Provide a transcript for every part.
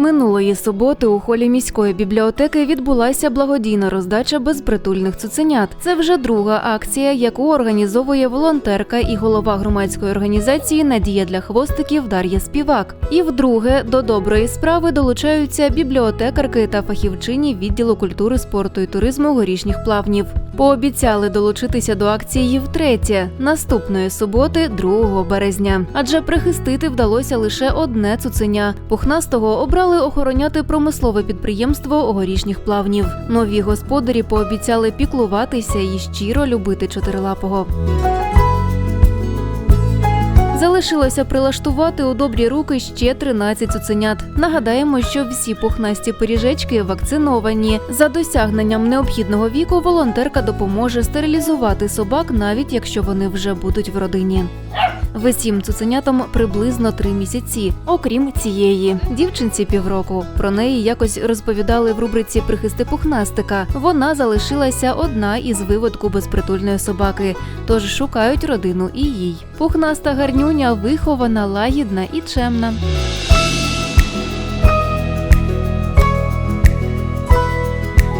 Минулої суботи у холі міської бібліотеки відбулася благодійна роздача безпритульних цуценят. Це вже друга акція, яку організовує волонтерка і голова громадської організації Надія для хвостиків Дар'я Співак. І вдруге до доброї справи долучаються бібліотекарки та фахівчині відділу культури, спорту і туризму горішніх плавнів. Пообіцяли долучитися до акції втретє наступної суботи, 2 березня. Адже прихистити вдалося лише одне цуценя. Пухнастого обрали охороняти промислове підприємство горішніх плавнів. Нові господарі пообіцяли піклуватися і щиро любити чотирилапого. Залишилося прилаштувати у добрі руки ще 13 цуценят. Нагадаємо, що всі пухнасті пиріжечки вакциновані. За досягненням необхідного віку волонтерка допоможе стерилізувати собак, навіть якщо вони вже будуть в родині. Висім цуценятам приблизно три місяці, окрім цієї дівчинці півроку. Про неї якось розповідали в рубриці Прихисти пухнастика. Вона залишилася одна із виводку безпритульної собаки, тож шукають родину і їй. Пухнаста гарнюня вихована, лагідна і чемна.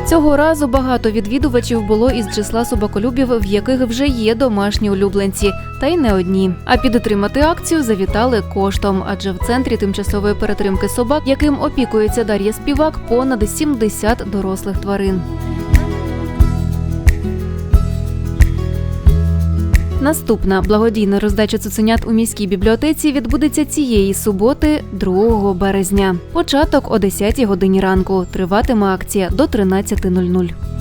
Цього разу багато відвідувачів було із числа собаколюбів, в яких вже є домашні улюбленці, та й не одні. А підтримати акцію завітали коштом, адже в центрі тимчасової перетримки собак, яким опікується Дар'я Співак, понад 70 дорослих тварин. Наступна благодійна роздача цуценят у міській бібліотеці відбудеться цієї суботи, 2 березня. Початок о 10 годині ранку. Триватиме акція до 13.00.